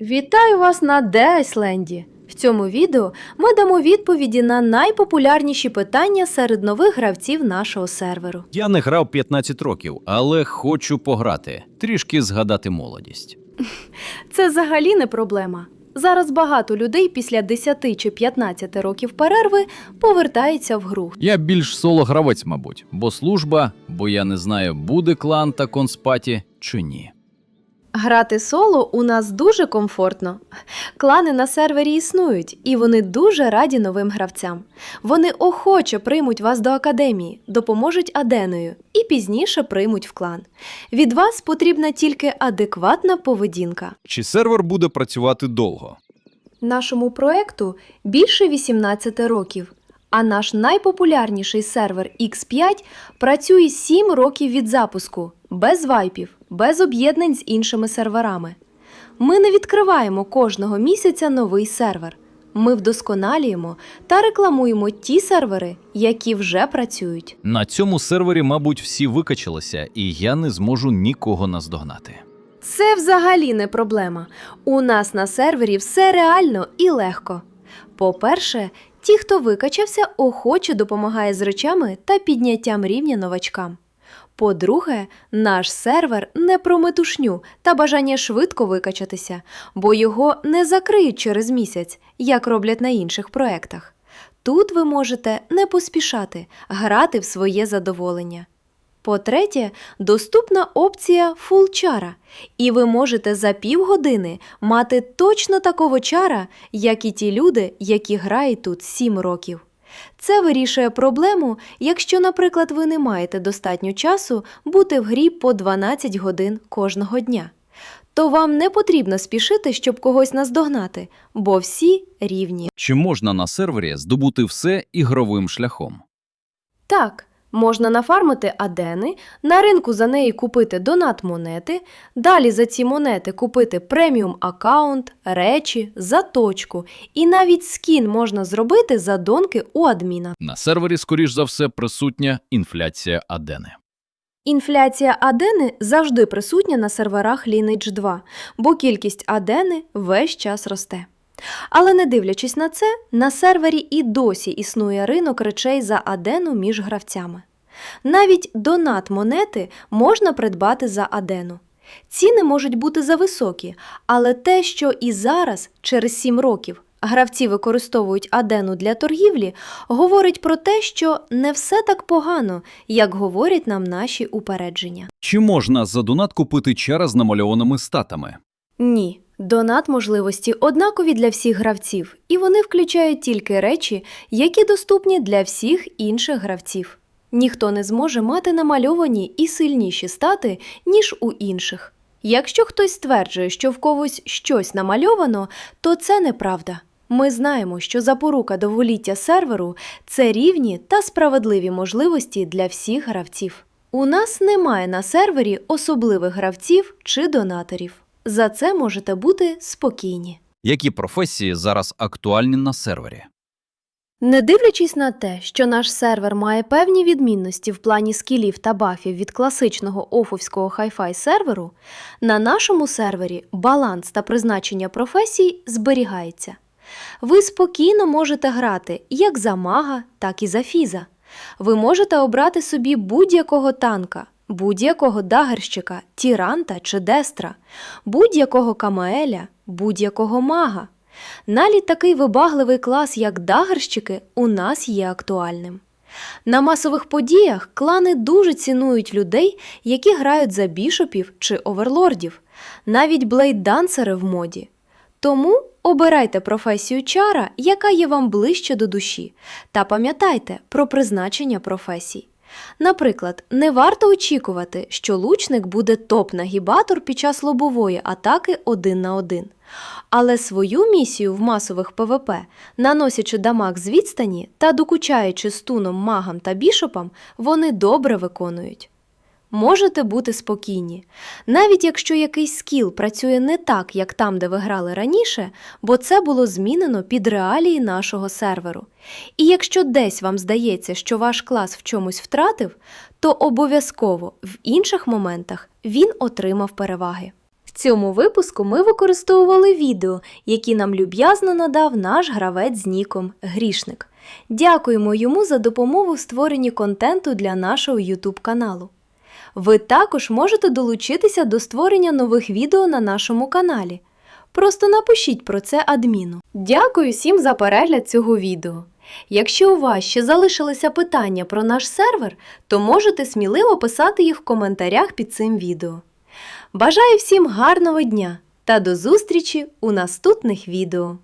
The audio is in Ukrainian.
Вітаю вас на The В цьому відео ми дамо відповіді на найпопулярніші питання серед нових гравців нашого серверу. Я не грав 15 років, але хочу пограти, трішки згадати молодість. Це взагалі не проблема. Зараз багато людей після 10 чи 15 років перерви повертаються в гру. Я більш соло-гравець, мабуть, бо служба, бо я не знаю, буде клан та конспаті чи ні. Грати соло у нас дуже комфортно. Клани на сервері існують, і вони дуже раді новим гравцям. Вони охоче приймуть вас до академії, допоможуть аденою і пізніше приймуть в клан. Від вас потрібна тільки адекватна поведінка. Чи сервер буде працювати довго? Нашому проекту більше 18 років, а наш найпопулярніший сервер X5 працює 7 років від запуску, без вайпів, без об'єднань з іншими серверами. Ми не відкриваємо кожного місяця новий сервер. Ми вдосконалюємо та рекламуємо ті сервери, які вже працюють. На цьому сервері, мабуть, всі викачалися, і я не зможу нікого наздогнати. Це взагалі не проблема. У нас на сервері все реально і легко. По-перше, ті, хто викачався, охоче допомагає з речами та підняттям рівня новачкам. По-друге, наш сервер не про метушню та бажання швидко викачатися, бо його не закриють через місяць, як роблять на інших проектах. Тут ви можете не поспішати, грати в своє задоволення. По-третє, доступна опція Full чара, і ви можете за півгодини мати точно такого чара, як і ті люди, які грають тут 7 років. Це вирішує проблему, якщо, наприклад, ви не маєте достатньо часу бути в грі по 12 годин кожного дня. То вам не потрібно спішити, щоб когось наздогнати, бо всі рівні. Чи можна на сервері здобути все ігровим шляхом? Так, можна нафармити адени, на ринку за неї купити донат монети, далі за ці монети купити преміум аккаунт, речі, заточку, і навіть скін можна зробити за донки у адміна. На сервері, скоріш за все, присутня інфляція адени. Інфляція адени завжди присутня на серверах Lineage 2, бо кількість адени весь час росте. Але не дивлячись на це, на сервері і досі існує ринок речей за адену між гравцями. Навіть донат монети можна придбати за адену. Ціни можуть бути зависокі, але те, що і зараз, через 7 років, гравці використовують адену для торгівлі, говорить про те, що не все так погано, як говорять нам наші упередження. Чи можна за донат купити чара з намальованими статами? Ні, донат можливості однакові для всіх гравців, і вони включають тільки речі, які доступні для всіх інших гравців. Ніхто не зможе мати намальовані і сильніші стати, ніж у інших. Якщо хтось стверджує, що в когось щось намальовано, то це неправда. Ми знаємо, що запорука довголіття серверу це рівні та справедливі можливості для всіх гравців. У нас немає на сервері особливих гравців чи донаторів. За це можете бути спокійні. Які професії зараз актуальні на сервері? Не дивлячись на те, що наш сервер має певні відмінності в плані скілів та бафів від класичного офовського хай-фай серверу, на нашому сервері баланс та призначення професій зберігається. Ви спокійно можете грати як за мага, так і за фіза. Ви можете обрати собі будь-якого танка, будь-якого дагерщика, тіранта чи дестра, будь-якого камаеля, будь-якого мага. Навіть такий вибагливий клас, як дагерщики, у нас є актуальним. На масових подіях клани дуже цінують людей, які грають за бішопів чи оверлордів, навіть блейд-дансери в моді. Тому обирайте професію чара, яка є вам ближче до душі, та пам'ятайте про призначення професій. Наприклад, не варто очікувати, що лучник буде топ-нагібатор під час лобової атаки один на один. Але свою місію в масових ПВП, наносячи дамаг з відстані та докучаючи стуном магам та бішопам, вони добре виконують. Можете бути спокійні, навіть якщо якийсь скіл працює не так, як там, де ви грали раніше, бо це було змінено під реалії нашого серверу. І якщо десь вам здається, що ваш клас в чомусь втратив, то обов'язково в інших моментах він отримав переваги. В цьому випуску ми використовували відео, які нам люб'язно надав наш гравець з ніком Грішник. Дякуємо йому за допомогу в створенні контенту для нашого YouTube каналу. Ви також можете долучитися до створення нових відео на нашому каналі. Просто напишіть про це адміну. Дякую всім за перегляд цього відео. Якщо у вас ще залишилися питання про наш сервер, то можете сміливо писати їх в коментарях під цим відео. Бажаю всім гарного дня та до зустрічі у наступних відео!